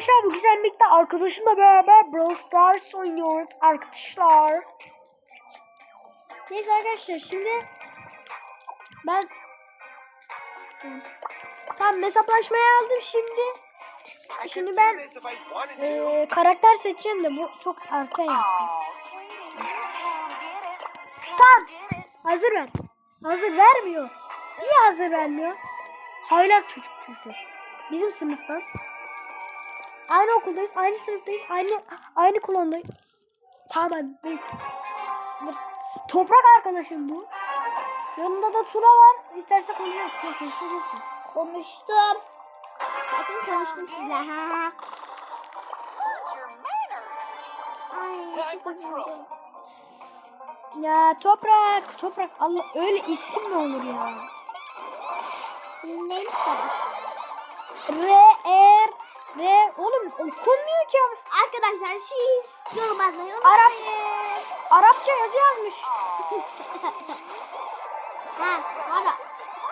arkadaşlar bu güzellikte arkadaşımla beraber Brawl Stars oynuyoruz arkadaşlar. Neyse arkadaşlar şimdi ben Tamam hesaplaşmaya aldım şimdi. Şimdi ben eee, karakter seçeceğim de bu çok erken yaptım. Tamam. Hazır ver. Hazır vermiyor. Niye hazır vermiyor? Haylaz çocuk çünkü. Bizim sınıftan. Aynı okuldayız, aynı sınıftayız, aynı aynı kolondayız. Tamam. Dur. Toprak arkadaşım bu. Yanında da Tuna var. İsterse konuşalım. Konuşabilirsin. Konuştum. Bakın konuştum sizle. Ha. Ay. Ya toprak, toprak. Allah öyle isim mi olur ya? Neymiş baba? R, R, R. Oğlum okunmuyor ki. Arkadaşlar siz yorum atmayı Arap. Arapça yazı yazmış. ha, valla.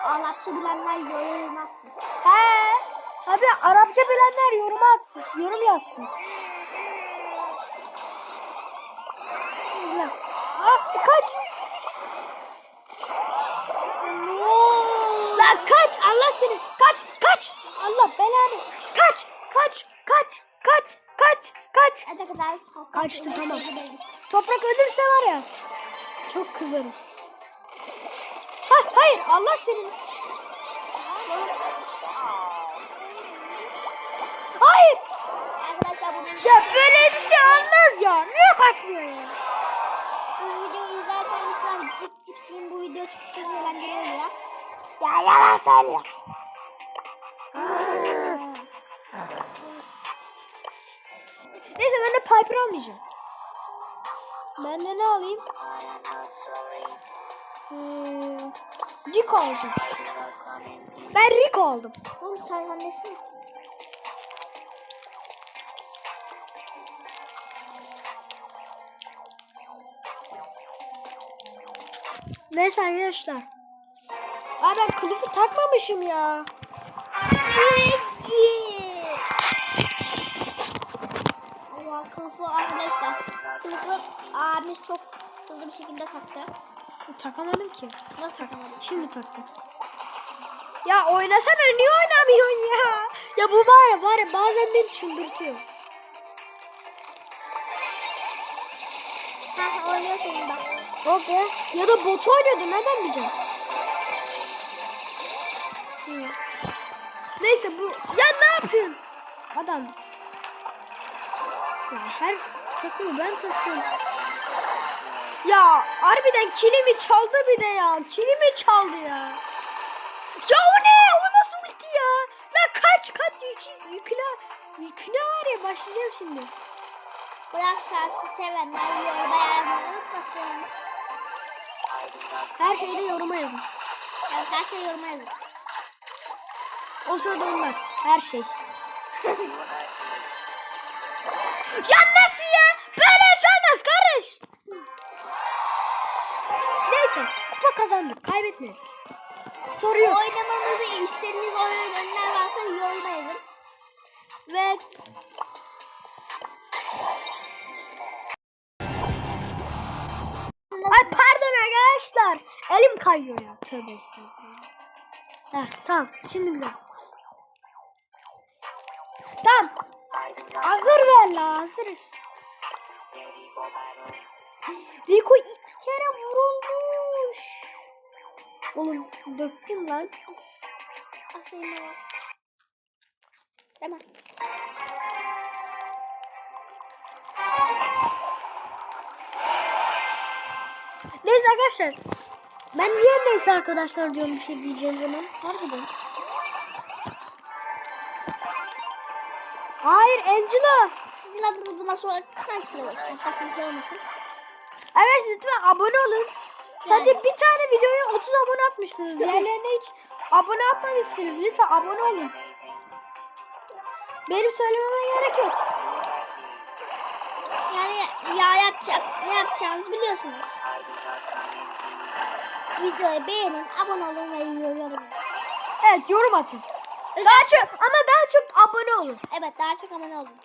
Arapça bilenler yorulmazsın. He. Abi Arapça bilenler yorum atsın. Yorum yazsın. Ya. Aa, kaç. Lan kaç Allah seni. Kaç kaç. Allah belanı. Kadar Kaçtı, tamam. Toprak ölürse var ya. Çok kızarım. Ha, hayır Allah senin. Hayır. Arkadaşlar bunun Ya böyle bir şey olmaz ya. Niye kaçmıyor ya? bu videoyu izlerken lütfen cip cipsinin bu video çok eğlenceli oluyor. Ya yalan söylüyor. Neyse ben de Piper almayacağım. Ben de ne alayım? Hmm, Rico alacağım. Ben Rico aldım. Oğlum sen annesene. Neyse arkadaşlar. Aa ben kılıfı takmamışım ya. Kılıfı arkadaşlar. Kılıfı abimiz çok hızlı bir şekilde taktı. Takamadım ki. Nasıl takamadın? Şimdi taktım. Ya oynasana niye oynamıyorsun ya? Ya bu var ya var ya bazen beni çıldırtıyor. Ha oynuyor senin bak. O be. Ya da bot oynuyordu nereden bileceğim? Hı. Neyse bu. Ya ne yapıyorsun? Adam. Ya her takımı ben taşıyorum. Ya harbiden kilimi çaldı bir de ya. Kilimi çaldı ya. Ya o ne? O nasıl ulti ya? La kaç kaç yük, yüküne yüküne var ya başlayacağım şimdi. Bırak şarkı sevenler yoruma yazmayı unutmasın. Her şeyde yoruma yazın. Evet her şey yoruma yazın. O sırada onlar. Her şey. ya nasıl ya? Böyle olmaz kardeş. Neyse. Kupa kazandık. Kaybetmedik. Soru yok. Oynamamızı istediğiniz oyun önler varsa yoruma yazın. Evet. Ay pardon arkadaşlar. Elim kayıyor ya. Tövbe estağfurullah. Heh, tamam. Şimdi güzel. Tamam. Hazır ver la hazır. Rico iki kere vurulmuş. Oğlum döktüm lan. Aferin. Tamam. Neyse arkadaşlar. Ben niye neyse arkadaşlar diyorum bir şey diyeceğim zaman. Harbiden. Hayır Angela. Sizin adınız bundan sonra kankiler olsun. Olmasın. Evet lütfen abone olun. Sadece bir tane videoya 30 abone atmışsınız. Diğerlerine hiç abone atmamışsınız. Lütfen abone olun. Benim söylememe gerek yok. Yani ya yapacak, ne yapacağınızı biliyorsunuz. Videoyu beğenin, abone olun ve yorum yapın. Evet yorum atın. Daha çok ama daha çok abone olun. Evet daha çok abone olun.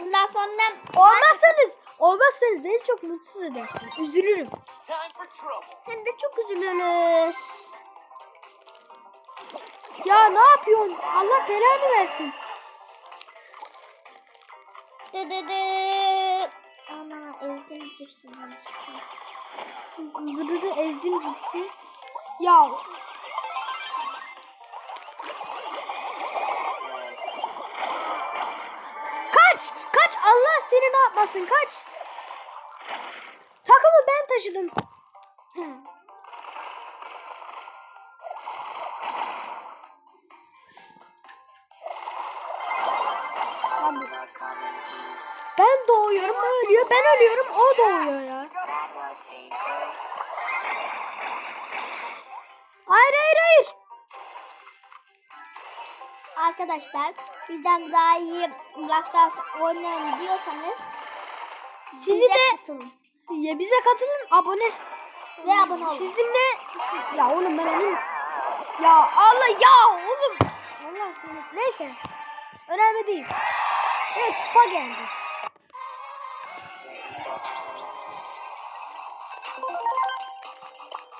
Ondan sonra Olmazsanız, olmazsanız beni çok mutsuz edersiniz. Üzülürüm. Hem de çok üzülürüz. Ya ne yapıyorsun? Allah belanı versin. Dı dı dı. Ana ezdim cipsini. Burada da ezdim cipsi. Ya seni ne yapmasın kaç! Takımı ben taşıdım. Ben doğuyorum, o ölüyor. Ben ölüyorum, o doğuyor ya. Arkadaşlar bizden daha iyi Rockstars oynayın diyorsanız Sizi bize de katılın ya bize katılın, abone. ve abone olun. Sizinle siz- ya oğlum ben alayım. Ya Allah ya oğlum. Allah seni. Neyse. Önemli değil. Evet kupa geldi.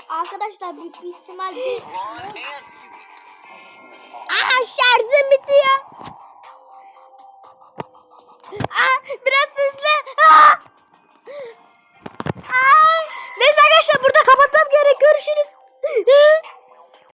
Arkadaşlar büyük bir ihtimal bir... Aa şarjım bitiyor.